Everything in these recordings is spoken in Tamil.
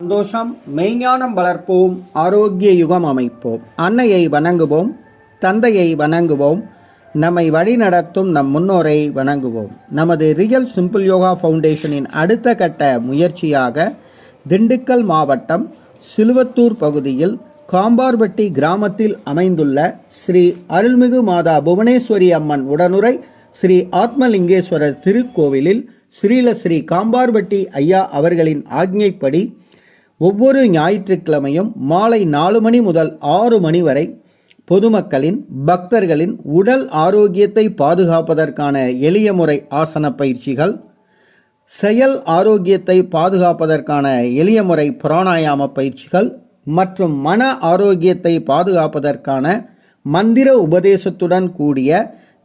சந்தோஷம் மெய்ஞானம் வளர்ப்போம் ஆரோக்கிய யுகம் அமைப்போம். அன்னையை வணங்குவோம் தந்தையை வணங்குவோம் நம்மை வழிநடத்தும் நம் முன்னோரை வணங்குவோம். நமது ரியல் சிம்பிள் யோகா ஃபவுண்டேஷனின் அடுத்த கட்ட முயற்சியாக திண்டுக்கல் மாவட்டம் சிலுவத்தூர் பகுதியில் காம்பார்பட்டி கிராமத்தில் அமைந்துள்ள ஸ்ரீ அருள்மிகு மாதா புவனேஸ்வரி அம்மன் உடனுரை ஸ்ரீ ஆத்மலிங்கேஸ்வரர் திருக்கோவிலில் ஸ்ரீல ஸ்ரீ காம்பார்பட்டி ஐயா அவர்களின் ஆக்ஞைப்படி ஒவ்வொரு ஞாயிற்றுக்கிழமையும் மாலை நாலு மணி முதல் ஆறு மணி வரை பொதுமக்களின் பக்தர்களின் உடல் ஆரோக்கியத்தை பாதுகாப்பதற்கான எளிய முறை ஆசன பயிற்சிகள் செயல் ஆரோக்கியத்தை பாதுகாப்பதற்கான எளிய முறை பிராணாயாம பயிற்சிகள் மற்றும் மன ஆரோக்கியத்தை பாதுகாப்பதற்கான மந்திர உபதேசத்துடன் கூடிய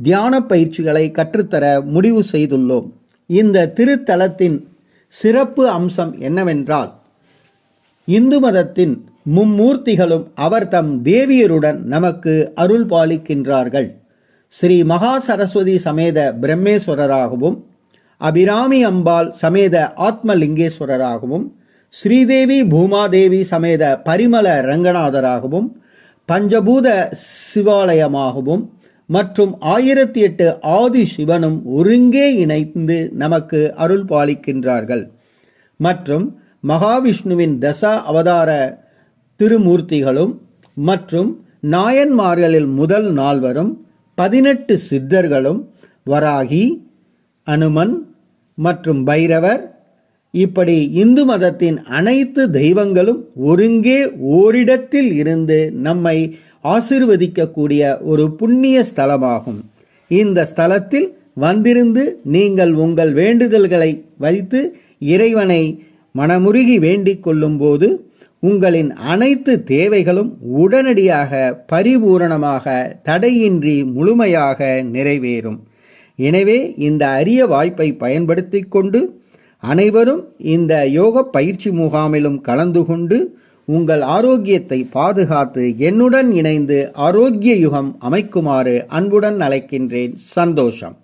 தியான பயிற்சிகளை கற்றுத்தர முடிவு செய்துள்ளோம். இந்த திருத்தலத்தின் சிறப்பு அம்சம் என்னவென்றால் இந்து மதத்தின் மும்மூர்த்திகளும் அவர் தம் தேவியருடன் நமக்கு அருள் பாலிக்கின்றார்கள். ஸ்ரீ மகா சரஸ்வதி சமேத பிரம்மேஸ்வரராகவும் அபிராமி அம்பாள் சமேத ஆத்மலிங்கேஸ்வரராகவும் ஸ்ரீதேவி பூமாதேவி சமேத பரிமள ரங்கநாதராகவும் பஞ்சபூத சிவாலயமாகவும் மற்றும் ஆயிரத்தி எட்டு ஆதி சிவனும் ஒருங்கே இணைந்து நமக்கு அருள் பாலிக்கின்றார்கள். மற்றும் மகாவிஷ்ணுவின் தசா அவதார திருமூர்த்திகளும் மற்றும் நாயன்மார்களில் முதல் நால்வரும் பதினெட்டு சித்தர்களும் வராகி அனுமன் மற்றும் பைரவர். இப்படி இந்து மதத்தின் அனைத்து தெய்வங்களும் ஒருங்கே ஓரிடத்தில் இருந்து நம்மை ஆசிர்வதிக்கக்கூடிய ஒரு புண்ணிய ஸ்தலமாகும். இந்த ஸ்தலத்தில் வந்திருந்து நீங்கள் உங்கள் வேண்டுதல்களை வைத்து இறைவனை மனமுருகி வேண்டிக் கொள்ளும்போது உங்களின் அனைத்து தேவைகளும் உடனடியாக பரிபூரணமாக தடையின்றி முழுமையாக நிறைவேறும். எனவே இந்த அரிய வாய்ப்பை பயன்படுத்தி கொண்டு அனைவரும் இந்த யோக பயிற்சி முகாமிலும் கலந்து கொண்டு உங்கள் ஆரோக்கியத்தை பாதுகாத்து என்னுடன் இணைந்து ஆரோக்கிய யுகம் அமைக்குமாறு அன்புடன் அழைக்கின்றேன். சந்தோஷம்.